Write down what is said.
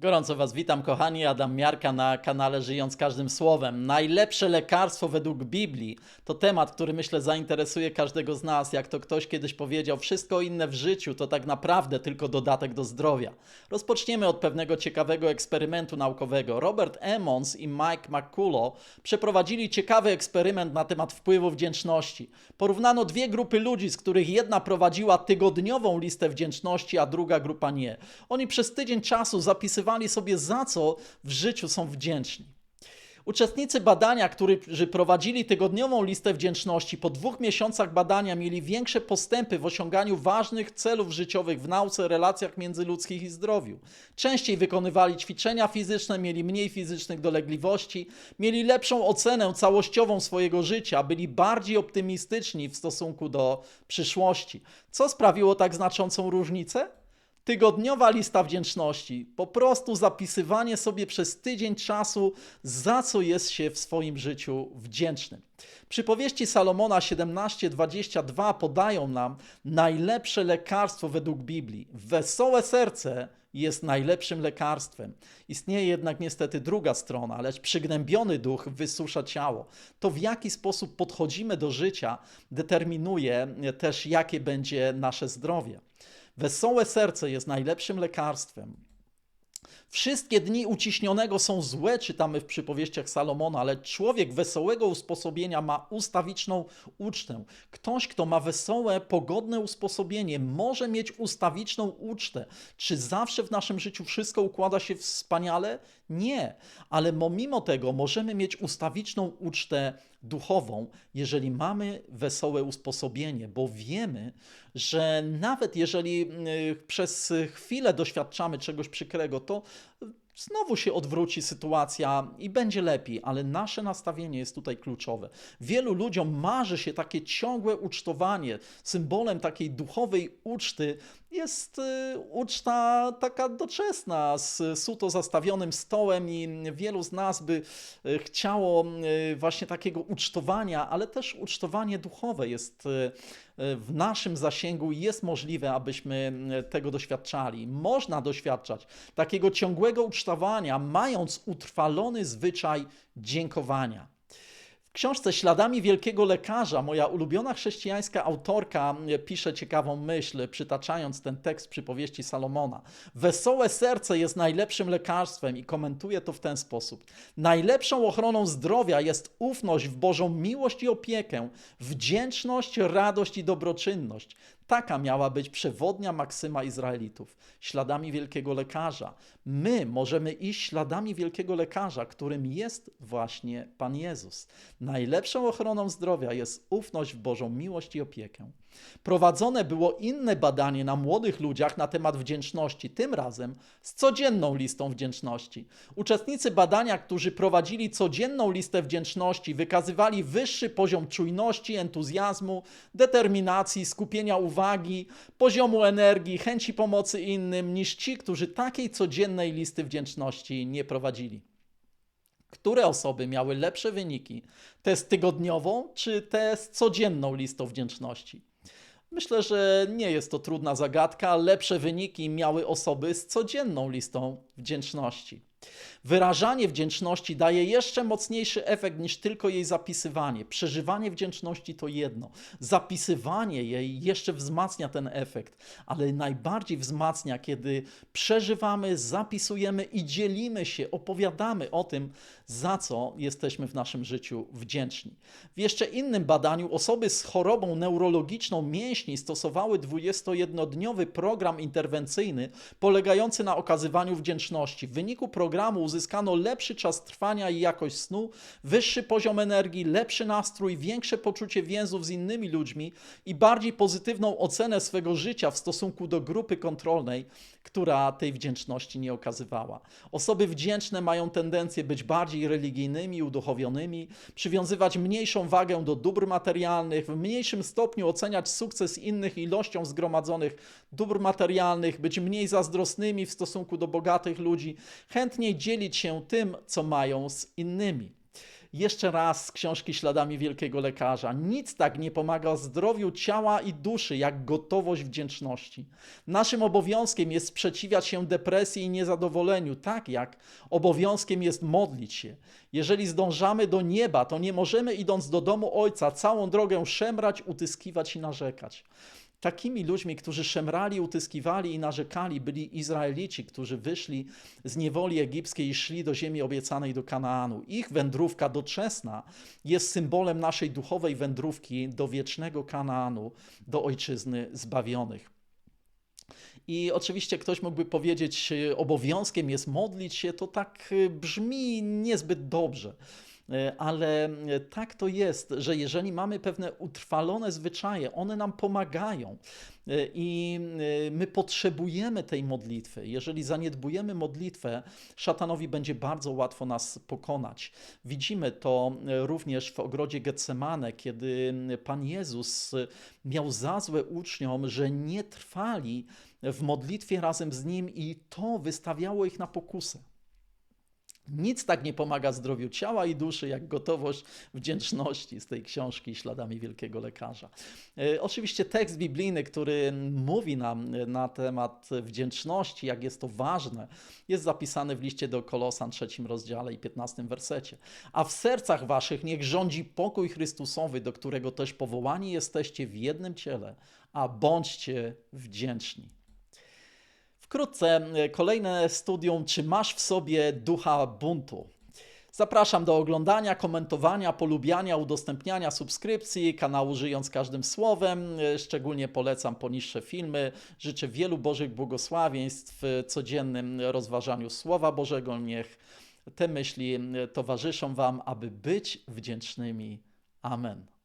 Gorąco Was witam, kochani. Adam Miarka na kanale Żyjąc Każdym Słowem. Najlepsze lekarstwo według Biblii to temat, który myślę zainteresuje każdego z nas. Jak to ktoś kiedyś powiedział, wszystko inne w życiu to tak naprawdę tylko dodatek do zdrowia. Rozpoczniemy od pewnego ciekawego eksperymentu naukowego. Robert Emmons i Mike McCullough przeprowadzili ciekawy eksperyment na temat wpływu wdzięczności. Porównano dwie grupy ludzi, z których jedna prowadziła tygodniową listę wdzięczności, a druga grupa nie. Oni przez tydzień czasu zapisywali sobie za co w życiu są wdzięczni. Uczestnicy badania, którzy prowadzili tygodniową listę wdzięczności, po dwóch miesiącach badania mieli większe postępy w osiąganiu ważnych celów życiowych w nauce, relacjach międzyludzkich i zdrowiu. Częściej wykonywali ćwiczenia fizyczne, mieli mniej fizycznych dolegliwości, mieli lepszą ocenę całościową swojego życia, byli bardziej optymistyczni w stosunku do przyszłości. Co sprawiło tak znaczącą różnicę? Tygodniowa lista wdzięczności. Po prostu zapisywanie sobie przez tydzień czasu, za co jest się w swoim życiu wdzięcznym. Przypowieści Salomona 17:22 podają nam najlepsze lekarstwo według Biblii. Wesołe serce jest najlepszym lekarstwem. Istnieje jednak niestety druga strona, lecz przygnębiony duch wysusza ciało. To w jaki sposób podchodzimy do życia determinuje też jakie będzie nasze zdrowie. Wesołe serce jest najlepszym lekarstwem. Wszystkie dni uciśnionego są złe, czytamy w przypowieściach Salomona, ale człowiek wesołego usposobienia ma ustawiczną ucztę. Ktoś, kto ma wesołe, pogodne usposobienie, może mieć ustawiczną ucztę. Czy zawsze w naszym życiu wszystko układa się wspaniale? Nie, ale mimo tego możemy mieć ustawiczną ucztę duchową, jeżeli mamy wesołe usposobienie, bo wiemy, że nawet jeżeli y, przez chwilę doświadczamy czegoś przykrego, to znowu się odwróci sytuacja i będzie lepiej, ale nasze nastawienie jest tutaj kluczowe. Wielu ludziom marzy się takie ciągłe ucztowanie. Symbolem takiej duchowej uczty jest y, uczta taka doczesna, z suto zastawionym stołem i wielu z nas by y, chciało y, właśnie takiego ucztowania, ale też ucztowanie duchowe jest w naszym zasięgu i jest możliwe, abyśmy tego doświadczali. Można doświadczać takiego ciągłego ucztowania, mając utrwalony zwyczaj dziękowania. W książce Śladami Wielkiego Lekarza moja ulubiona chrześcijańska autorka pisze ciekawą myśl, przytaczając ten tekst przypowieści Salomona. Wesołe serce jest najlepszym lekarstwem i komentuje to w ten sposób. Najlepszą ochroną zdrowia jest ufność w Bożą miłość i opiekę, wdzięczność, radość i dobroczynność. Taka miała być przewodnia maksyma Izraelitów, śladami wielkiego lekarza. My możemy iść śladami wielkiego lekarza, którym jest właśnie Pan Jezus. Najlepszą ochroną zdrowia jest ufność w Bożą miłość i opiekę. Prowadzone było inne badanie na młodych ludziach na temat wdzięczności, tym razem z codzienną listą wdzięczności. Uczestnicy badania, którzy prowadzili codzienną listę wdzięczności, wykazywali wyższy poziom czujności, entuzjazmu, determinacji, skupienia uwagi, poziomu energii, chęci pomocy innym niż ci, którzy takiej codziennej listy wdzięczności nie prowadzili. Które osoby miały lepsze wyniki? Test tygodniową czy test codzienną listą wdzięczności? Myślę, że nie jest to trudna zagadka. Lepsze wyniki miały osoby z codzienną listą wdzięczności. Wyrażanie wdzięczności daje jeszcze mocniejszy efekt niż tylko jej zapisywanie. Przeżywanie wdzięczności to jedno, zapisywanie jej jeszcze wzmacnia ten efekt, ale najbardziej wzmacnia, kiedy przeżywamy, zapisujemy i dzielimy się, opowiadamy o tym, za co jesteśmy w naszym życiu wdzięczni. W jeszcze innym badaniu osoby z chorobą neurologiczną mięśni stosowały 21-dniowy program interwencyjny polegający na okazywaniu wdzięczności. W wyniku programu uzyskano lepszy czas trwania i jakość snu, wyższy poziom energii, lepszy nastrój, większe poczucie więzów z innymi ludźmi i bardziej pozytywną ocenę swego życia w stosunku do grupy kontrolnej, która tej wdzięczności nie okazywała. Osoby wdzięczne mają tendencję być bardziej religijnymi, uduchowionymi, przywiązywać mniejszą wagę do dóbr materialnych, w mniejszym stopniu oceniać sukces innych ilością zgromadzonych dóbr materialnych, być mniej zazdrosnymi w stosunku do bogatych ludzi, chętniej dzielić się tym, co mają z innymi. Jeszcze raz z książki Śladami Wielkiego Lekarza. Nic tak nie pomaga zdrowiu ciała i duszy, jak gotowość wdzięczności. Naszym obowiązkiem jest sprzeciwiać się depresji i niezadowoleniu, tak jak obowiązkiem jest modlić się. Jeżeli zdążamy do nieba, to nie możemy idąc do domu Ojca całą drogę szemrać, utyskiwać i narzekać. Takimi ludźmi, którzy szemrali, utyskiwali i narzekali, byli Izraelici, którzy wyszli z niewoli egipskiej i szli do ziemi obiecanej do Kanaanu. Ich wędrówka doczesna jest symbolem naszej duchowej wędrówki do wiecznego Kanaanu, do ojczyzny zbawionych. I oczywiście ktoś mógłby powiedzieć, obowiązkiem jest modlić się, to tak brzmi niezbyt dobrze. E, ale e, tak to jest, że jeżeli mamy pewne utrwalone zwyczaje, one nam pomagają e, i my potrzebujemy tej modlitwy. Jeżeli zaniedbujemy modlitwę, szatanowi będzie bardzo łatwo nas pokonać. Widzimy to również w ogrodzie Getsemane, kiedy Pan Jezus miał za złe uczniom, że nie trwali w modlitwie razem z nim i to wystawiało ich na pokusę. Nic tak nie pomaga zdrowiu ciała i duszy, jak gotowość wdzięczności z tej książki Śladami Wielkiego Lekarza. E, oczywiście tekst biblijny, który mówi nam na temat wdzięczności, jak jest to ważne, jest zapisany w liście do Kolosan, trzecim rozdziale i 15 wersecie. A w sercach waszych niech rządzi pokój Chrystusowy, do którego też powołani jesteście w jednym ciele, a bądźcie wdzięczni. Wkrótce e, kolejne studium, czy masz w sobie ducha buntu. Zapraszam do oglądania, komentowania, polubiania, udostępniania, subskrypcji kanału Żyjąc Każdym Słowem. E, szczególnie polecam poniższe filmy. Życzę wielu Bożych błogosławieństw w codziennym rozważaniu Słowa Bożego. Niech te myśli e, towarzyszą Wam, aby być wdzięcznymi. Amen.